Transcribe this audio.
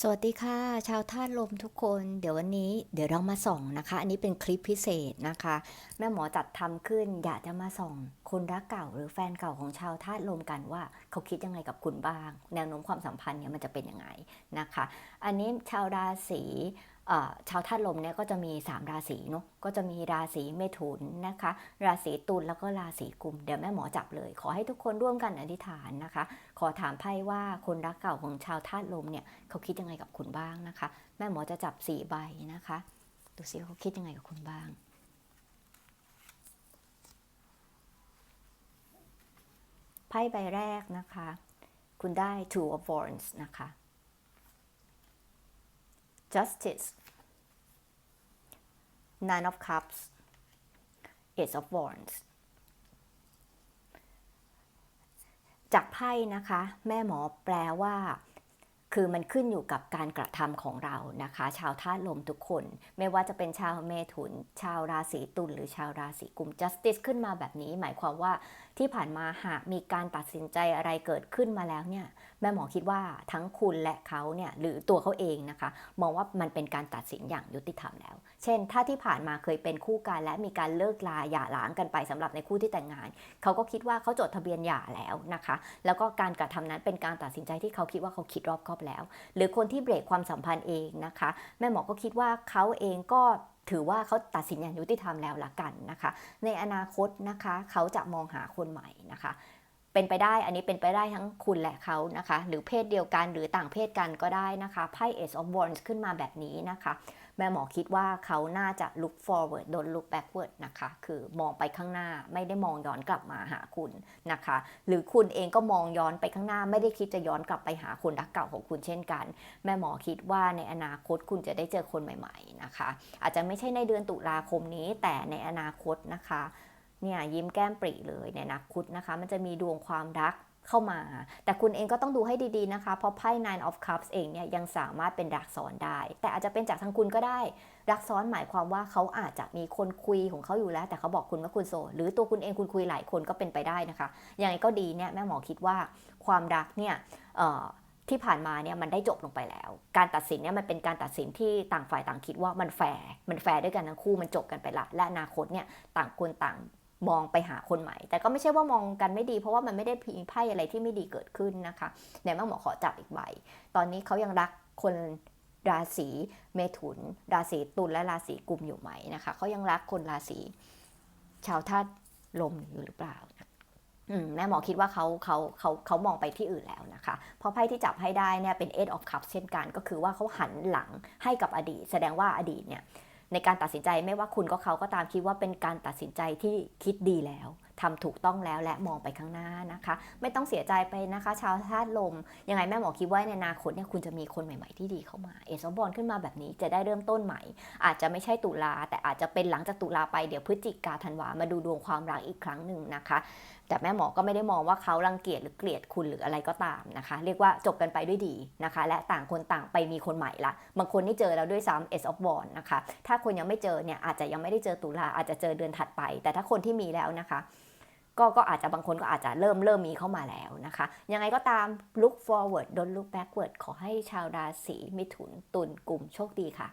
สวัสดีค่ะ ชาวธาตุลมทุกคน เดี๋ยววันนี้เดี๋ยวเรามาส่องนะคะ อันนี้เป็นคลิปพิเศษนะคะแม่หมอจัดทำขึ้น อยากจะมาส่องคนรักเก่าหรือแฟนเก่าของชาวธาตุลมกันว่า เขาคิดยังไงกับคุณบ้าง แนวโน้มความสัมพันธ์เนี่ยมันจะเป็นยังไงนะคะ อันนี้ชาวราศี ชาวธาตุลมเนี่ยก็จะมี 3 ราศีเนาะก็จะมีราศีเมถุนนะคะ ราศีตุลแล้วก็ราศีกุม เดี๋ยวแม่หมอจับเลย ขอให้ทุกคนร่วมกันอธิษฐานนะคะ ขอถามไพ่ว่าคนรักเก่าของชาวธาตุลมเนี่ยเขาคิดยังไงกับคุณบ้างนะคะ แม่หมอจะจับสี่ใบนะคะดูสิเขาคิดยังไงกับคุณบ้างไพ่ใบแรกนะคะ คุณได้ two of wands นะคะ justice nine of cups ace of wands จากไพ่นะคะ แม่หมอแปลว่าคือมันขึ้นอยู่กับการกระทำของเรานะคะ ชาวธาตุลมทุกคน ไม่ว่าจะเป็นชาวเมถุน ชาวราศีตุลหรือชาวราศีกุม justice ขึ้นมาแบบนี้ หมายความว่า ที่ผ่านมาหากมีการตัดสินใจอะไรเกิดขึ้นมาแล้วเนี่ยแม่หมอคิดว่าทั้งคุณและเขาเนี่ยหรือตัวเขาเองนะคะ มองว่ามันเป็นการตัดสินอย่างยุติธรรมแล้ว เช่น ถ้าที่ผ่านมาเคยเป็นคู่กันและมีการเลิกลาหย่าร้างกันไปสำหรับในคู่ที่แต่งงาน เขาก็คิดว่าเขาจดทะเบียนหย่าแล้วนะคะ แล้วก็การกระทำนั้นเป็นการตัดสินใจที่เขาคิดว่าเขาคิดรอบคอบแล้ว หรือคนที่เบรกความสัมพันธ์เองนะคะ แม่หมอก็คิดว่าเขาเองก็ ถือว่าเขาตัดสินอย่างยุติธรรมแล้วละกันนะคะ ในอนาคตนะคะเขาจะมองหาคนใหม่นะคะเป็นไปได้ อันนี้เป็นไปได้ทั้งคุณและเขานะคะ หรือเพศเดียวกันหรือต่างเพศกันก็ได้นะคะ ไพ่ Ace of Wands ขึ้นมาแบบนี้นะคะ แม่หมอคิดว่าเขาน่าจะ look forward don't look backward นะคะ คือมองไปข้างหน้าไม่ได้มองย้อนกลับมาหาคุณนะคะ หรือคุณเองก็มองย้อนไปข้างหน้า ไม่ได้คิดจะย้อนกลับไปหาคนรักเก่าของคุณเช่นกัน แม่หมอคิดว่าในอนาคตคุณจะได้เจอคนใหม่ๆนะคะ อาจจะไม่ใช่ในเดือนตุลาคมนี้ แต่ในอนาคตนะคะเนี่ยยิ้มแก้มปรีเลยในอนาคตนะคะ มันจะมีดวงความรัก เข้ามา แต่คุณเองก็ต้องดูให้ดีๆนะคะ เพราะไพ่ Nine of Cups เองเนี่ยยังสามารถเป็นรักซ้อนได้ แต่อาจจะเป็นจากทางคุณก็ได้รักซ้อนหมายความว่าเขาอาจจะมีคนคุยของเขาอยู่แล้ว แต่เขาบอกคุณว่าคุณโสดหรือตัวคุณเองคุณคุยหลายคนก็เป็นไปได้นะคะ ยังไงก็ดีเนี่ยแม่หมอคิดว่าความรักเนี่ยที่ผ่านมาเนี่ยมันได้จบลงไปแล้ว การตัดสินเนี่ยมันเป็นการตัดสินที่ต่างฝ่ายต่างคิดว่ามันแฟร์มันแฟร์ด้วยกันทั้งคู่มันจบกันไปละ และอนาคตเนี่ยต่างคนต่าง มองไปหาคนใหม่ แต่ก็ไม่ใช่ว่ามองกันไม่ดี เพราะว่ามันไม่ได้มีไพ่อะไรที่ไม่ดีเกิดขึ้นนะคะเดี๋ยวแม่หมอขอจับอีกใบ ตอนนี้เขายังรักคนราศีเมถุน ราศีตุลและราศีกุมอยู่ไหมนะคะเขายังรักคนราศีชาวธาตุลมอยู่หรือเปล่าแม่หมอคิดว่าเขาเขาเขาเขามองไปที่อื่นแล้วนะคะ เพราะไพ่ที่จับให้ได้เนี่ยเป็น Eight of Cups เช่นกัน ก็คือว่าเขาหันหลังให้กับอดีต แสดงว่าอดีตเนี่ย ในการตัดสินใจไม่ว่าคุณก็เขาก็ตามคิดว่าเป็นการตัดสินใจที่คิดดีแล้วทำถูกต้องแล้วและมองไปข้างหน้านะคะ ไม่ต้องเสียใจไปนะคะ ชาวธาตุลม ยังไงแม่หมอคิดว่าในอนาคตเนี่ยคุณจะมีคนใหม่ ๆ ที่ดีเข้ามา เอซอบอลขึ้นมาแบบนี้จะได้เริ่มต้นใหม่ อาจจะไม่ใช่ตุลาแต่อาจจะเป็นหลังจากตุลาไปเดี๋ยวพฤศจิกาธันวามาดูดวงความรักอีกครั้งหนึ่งนะคะแต่แม่หมอก็ไม่ได้มองว่าเขารังเกียจหรือเกลียดคุณหรืออะไรก็ตามนะคะ เรียกว่าจบกันไปด้วยดีนะคะ และต่างคนต่างไปมีคนใหม่ละ บางคนนี่เจอแล้วด้วยซ้ำ S of w a n d นะคะ ถ้าคนยังไม่เจอเนี่ยอาจจะยังไม่ได้เจอตุลาอาจจะเจอเดือนถัดไป แต่ถ้าคนที่มีแล้วนะคะก็ก็อาจจะบางคนก็อาจจะเริ่มเริ่มมีเข้ามาแล้วนะคะ ยังไงก็ตาม look forward don't look backward ขอให้ชาวราศีมิถุนตุลกลุ่มโชคดีค่ะ